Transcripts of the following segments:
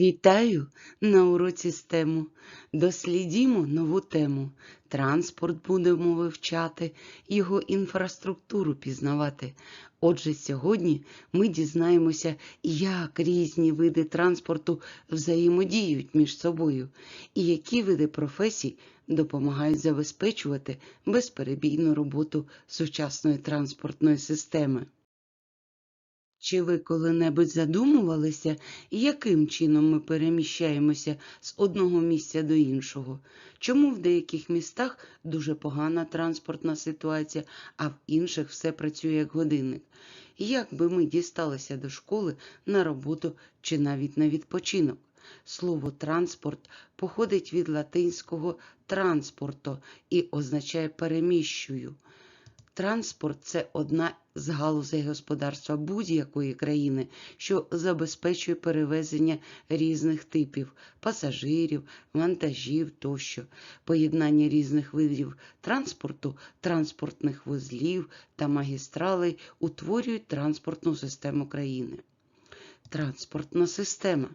Вітаю на уроці STEM. Дослідімо нову тему. Транспорт будемо вивчати, його інфраструктуру пізнавати. Отже, сьогодні ми дізнаємося, як різні види транспорту взаємодіють між собою і які види професій допомагають забезпечувати безперебійну роботу сучасної транспортної системи. Чи ви коли-небудь задумувалися, яким чином ми переміщаємося з одного місця до іншого? Чому в деяких містах дуже погана транспортна ситуація, а в інших все працює як годинник? Як би ми дісталися до школи на роботу чи навіть на відпочинок? Слово транспорт походить від латинського транспорто і означає переміщую. Транспорт це одна з галузей господарства будь-якої країни, що забезпечує перевезення різних типів пасажирів, вантажів тощо, поєднання різних видів транспорту, транспортних вузлів та магістралей утворюють транспортну систему країни. Транспортна система.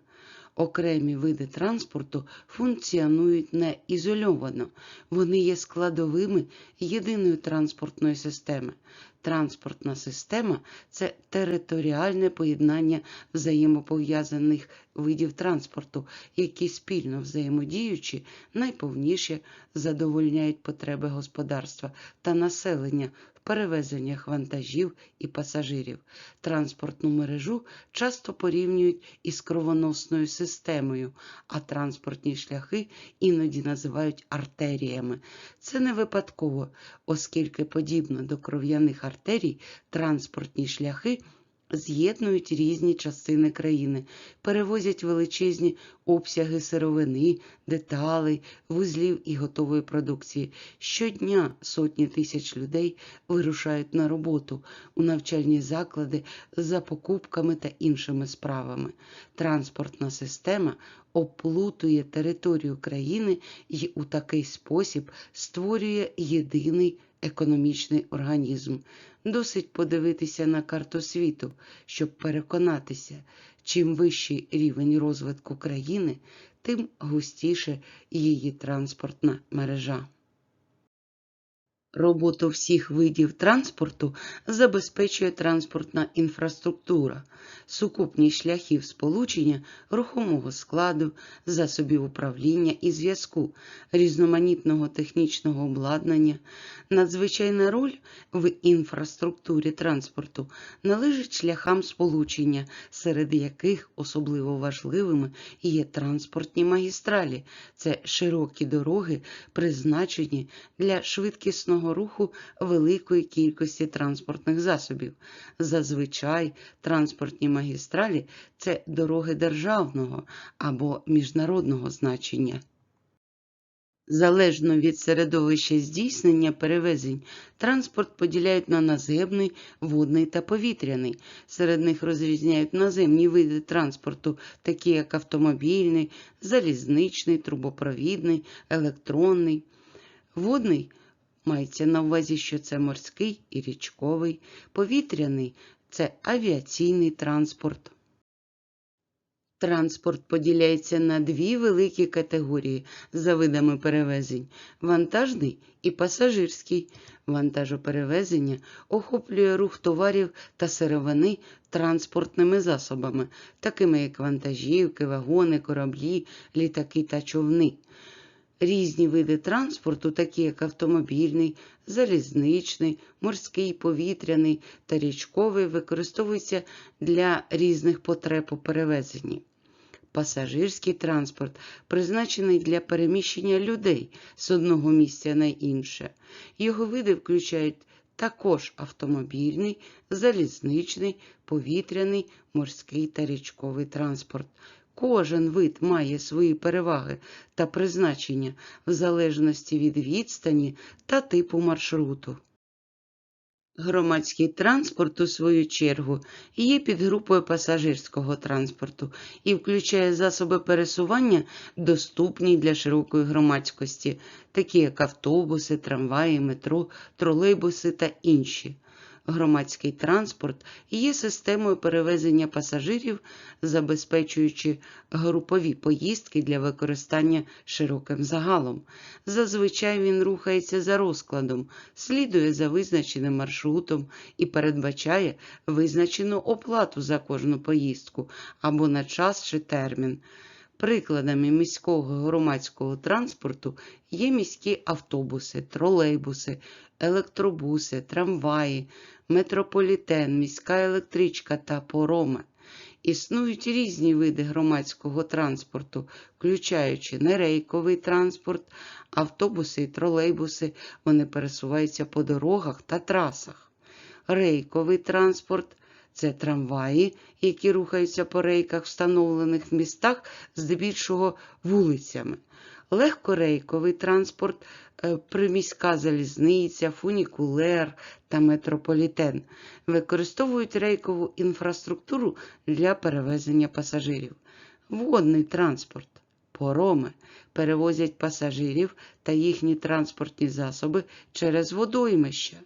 Окремі види транспорту функціонують не ізольовано, вони є складовими єдиної транспортної системи. Транспортна система це територіальне поєднання взаємопов'язаних видів транспорту, які спільно взаємодіючи найповніше задовольняють потреби господарства та населення перевезеннях вантажів і пасажирів. Транспортну мережу часто порівнюють із кровоносною системою, а транспортні шляхи іноді називають артеріями. Це не випадково, оскільки подібно до кров'яних артерій транспортні шляхи з'єднують різні частини країни, перевозять величезні обсяги сировини, деталей, вузлів і готової продукції. Щодня сотні тисяч людей вирушають на роботу у навчальні заклади за покупками та іншими справами. Транспортна система оплутує територію країни і у такий спосіб створює єдиний економічний організм. Досить подивитися на карту світу, щоб переконатися, чим вищий рівень розвитку країни, тим густіше її транспортна мережа. Роботу всіх видів транспорту забезпечує транспортна інфраструктура, сукупність шляхів сполучення, рухомого складу, засобів управління і зв'язку, різноманітного технічного обладнання. Надзвичайна роль в інфраструктурі транспорту належить шляхам сполучення, серед яких особливо важливими є транспортні магістралі, це широкі дороги, призначені для швидкісного руху великої кількості транспортних засобів. Зазвичай транспортні магістралі це дороги державного або міжнародного значення. Залежно від середовища здійснення перевезень, транспорт поділяють на наземний, водний та повітряний. Серед них розрізняють наземні види транспорту, такі як автомобільний, залізничний, трубопровідний, електронний. Водний мається на увазі, що це морський і річковий, повітряний це авіаційний транспорт. Транспорт поділяється на дві великі категорії за видами перевезень вантажний і пасажирський. Вантажоперевезення охоплює рух товарів та сировини транспортними засобами, такими як вантажівки, вагони, кораблі, літаки та човни. Різні види транспорту, такі як автомобільний, залізничний, морський, повітряний та річковий, використовуються для різних потреб у перевезенні. Пасажирський транспорт призначений для переміщення людей з одного місця на інше. Його види включають також автомобільний, залізничний, повітряний, морський та річковий транспорт. Кожен вид має свої переваги та призначення в залежності від відстані та типу маршруту. Громадський транспорт, у свою чергу, є підгрупою пасажирського транспорту і включає засоби пересування, доступні для широкої громадськості, такі як автобуси, трамваї, метро, тролейбуси та інші. Громадський транспорт є системою перевезення пасажирів, забезпечуючи групові поїздки для використання широким загалом. Зазвичай він рухається за розкладом, слідує за визначеним маршрутом і передбачає визначену оплату за кожну поїздку або на час чи термін. Прикладами міського громадського транспорту є міські автобуси, тролейбуси, електробуси, трамваї, метрополітен, міська електричка та пороми. Існують різні види громадського транспорту, включаючи нерейковий транспорт, автобуси і тролейбуси. Вони пересуваються по дорогах та трасах. Рейковий транспорт це трамваї, які рухаються по рейках, встановлених в містах, здебільшого вулицями. Легкорейковий транспорт, е, приміська залізниця, фунікулер та метрополітен використовують рейкову інфраструктуру для перевезення пасажирів. Водний транспорт. Пороми перевозять пасажирів та їхні транспортні засоби через водоймища.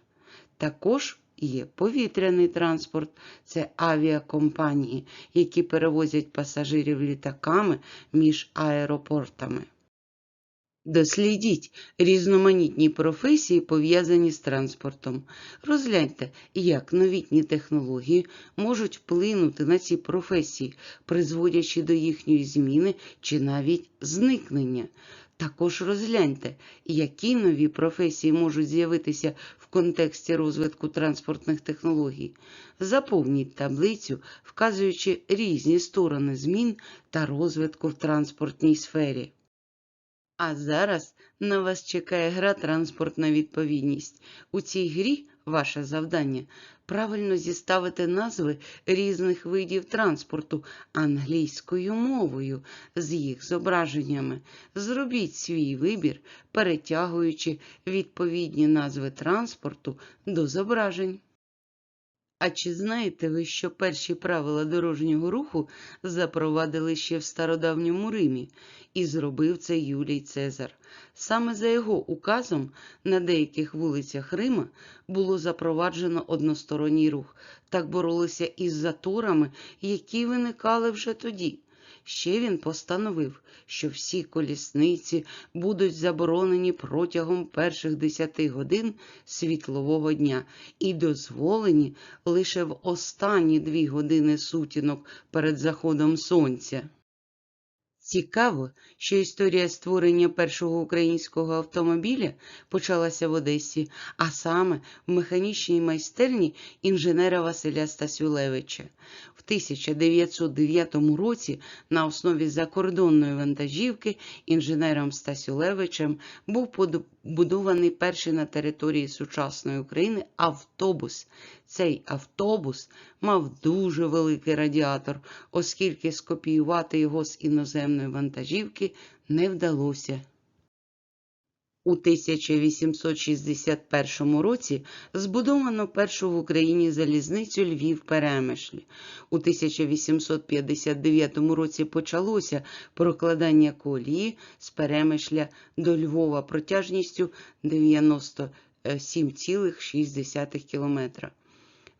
Також є повітряний транспорт, це авіакомпанії, які перевозять пасажирів літаками між аеропортами. Дослідіть різноманітні професії, пов'язані з транспортом. Розгляньте, як новітні технології можуть вплинути на ці професії, призводячи до їхньої зміни чи навіть зникнення. Також розгляньте, які нові професії можуть з'явитися в контексті розвитку транспортних технологій. Заповніть таблицю, вказуючи різні сторони змін та розвитку в транспортній сфері. А зараз на вас чекає гра транспортна відповідність. У цій грі ваше завдання правильно зіставити назви різних видів транспорту англійською мовою з їх зображеннями. Зробіть свій вибір, перетягуючи відповідні назви транспорту до зображень. А чи знаєте ви, що перші правила дорожнього руху запровадили ще в стародавньому Римі, і зробив це Юлій Цезар? Саме за його указом на деяких вулицях Рима було запроваджено односторонній рух, так боролися із заторами, які виникали вже тоді. Ще він постановив, що всі колісниці будуть заборонені протягом перших 10 годин світлового дня і дозволені лише в останні дві години сутінок перед заходом сонця. Цікаво, що історія створення першого українського автомобіля почалася в Одесі, а саме в механічній майстерні інженера Василя Стасюлевича. В 1909 році на основі закордонної вантажівки інженером Стасюлевичем був побудований перший на території сучасної України автобус. Цей автобус мав дуже великий радіатор, оскільки скопіювати його з іноземної вантажівки не вдалося. У 1861 році збудовано першу в Україні залізницю Львів-Перемишль. У 1859 році почалося прокладання колії з Перемишля до Львова протяжністю 97,6 кілометра.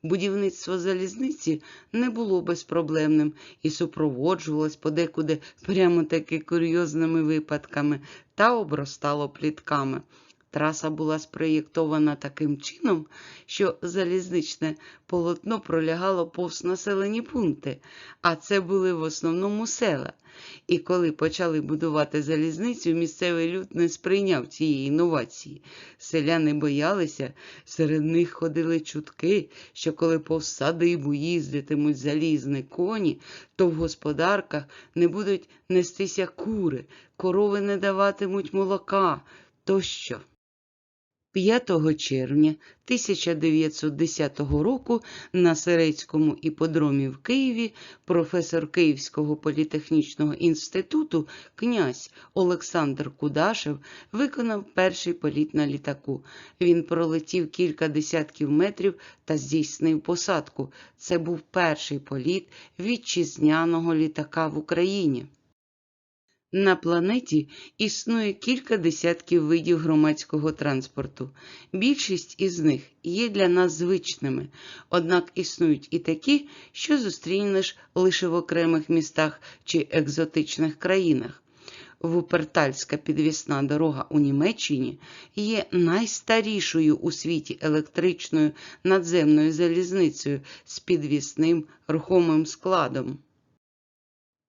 Будівництво залізниці не було безпроблемним і супроводжувалось подекуди прямо таки курйозними випадками та обростало плітками. Траса була спроєктована таким чином, що залізничне полотно пролягало повз населені пункти, а це були в основному села. І коли почали будувати залізницю, місцевий люд не сприйняв цієї інновації. Селяни боялися, серед них ходили чутки, що коли повз садибу їздитимуть залізні коні, то в господарках не будуть нестися кури, корови не даватимуть молока тощо. 5 червня 1910 року на Серецькому іподромі в Києві професор Київського політехнічного інституту князь Олександр Кудашев виконав перший політ на літаку. Він пролетів кілька десятків метрів та здійснив посадку. Це був перший політ вітчизняного літака в Україні. На планеті існує кілька десятків видів громадського транспорту. Більшість із них є для нас звичними, однак існують і такі, що зустрінеш лише в окремих містах чи екзотичних країнах. Вупертальська підвісна дорога у Німеччині є найстарішою у світі електричною надземною залізницею з підвісним рухомим складом.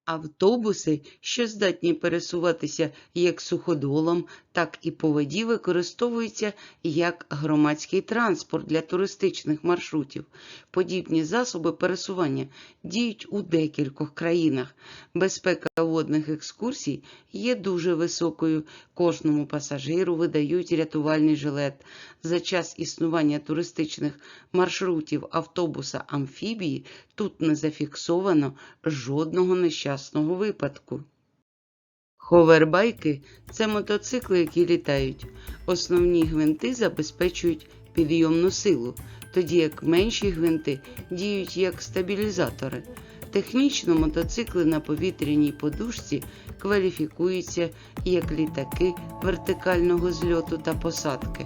Автобуси, що здатні пересуватися як суходолом, так і по воді, використовуються як громадський транспорт для туристичних маршрутів. Подібні засоби пересування діють у декількох країнах. Безпека водних екскурсій є дуже високою. Кожному пасажиру видають рятувальний жилет. За час існування туристичних маршрутів автобуса амфібії тут не зафіксовано жодного нещасного випадку. Ховербайки це мотоцикли, які літають. Основні гвинти забезпечують підйомну силу, тоді як менші гвинти діють як стабілізатори. Технічно мотоцикли на повітряній подушці кваліфікуються як літаки вертикального зльоту та посадки.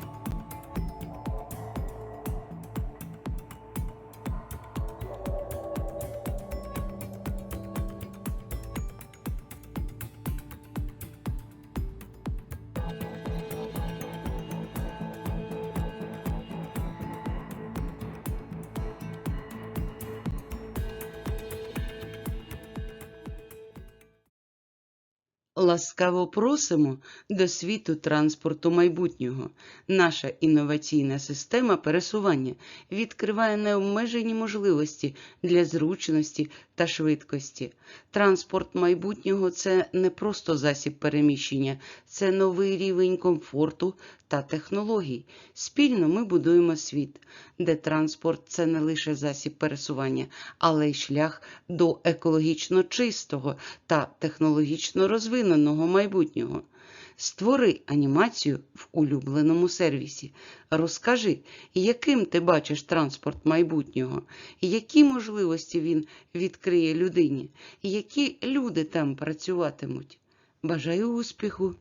Ласкаво просимо до світу транспорту майбутнього. Наша інноваційна система пересування відкриває необмежені можливості для зручності та швидкості. Транспорт майбутнього це не просто засіб переміщення, це новий рівень комфорту та технологій. Спільно ми будуємо світ, де транспорт це не лише засіб пересування, але й шлях до екологічно чистого та технологічно розвиненого майбутнього. Створи анімацію в улюбленому сервісі. Розкажи, яким ти бачиш транспорт майбутнього, які можливості він відкриє людині, які люди там працюватимуть. Бажаю успіху!